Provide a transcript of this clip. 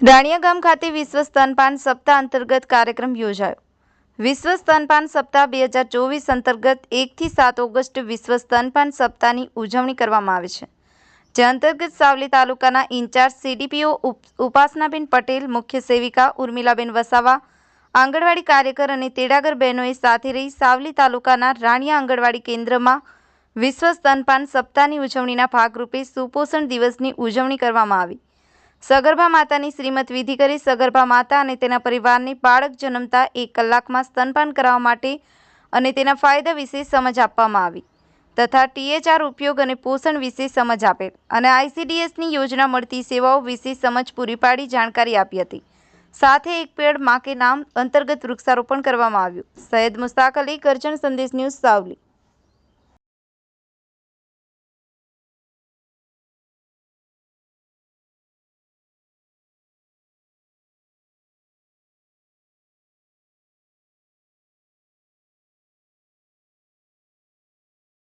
રાણિયા ગામ ખાતે વિશ્વ સ્તનપાન સપ્તાહ અંતર્ગત કાર્યક્રમ યોજાયો. વિશ્વ સ્તનપાન સપ્તાહ બે હજાર ચોવીસ અંતર્ગત એકથી સાત ઓગસ્ટ વિશ્વ સ્તનપાન સપ્તાહની ઉજવણી કરવામાં આવે છે. જે અંતર્ગત સાવલી તાલુકાના ઇન્ચાર્જ સીડીપીઓ ઉપાસનાબેન પટેલ, મુખ્ય સેવિકા ઉર્મિલાબેન વસાવા, આંગણવાડી કાર્યકર અને તેડાગર બહેનોએ સાથે રહી સાવલી તાલુકાના રાણિયા આંગણવાડી કેન્દ્રમાં વિશ્વ સ્તનપાન સપ્તાહની ઉજવણીના ભાગરૂપે સુપોષણ દિવસની ઉજવણી કરવામાં આવી. સગર્ભા માતાની શ્રીમત વિધિ કરી સગર્ભા માતા અને તેના પરિવારને બાળક જન્મતા એક કલાકમાં સ્તનપાન કરાવવા માટે અને તેના ફાયદા વિશે સમજ આપવામાં આવી. તથા ટીએચઆર ઉપયોગ અને પોષણ વિશે સમજ આપેલ અને આઈસીડીએસની યોજના મળતી સેવાઓ વિશે સમજ પૂરી પાડી જાણકારી આપી હતી. સાથે એક પેડમાં કે નામ અંતર્ગત વૃક્ષારોપણ કરવામાં આવ્યું. સૈયદ મુસ્તાક અલી, ગર્જન સંદેશ ન્યૂઝ સાવલી.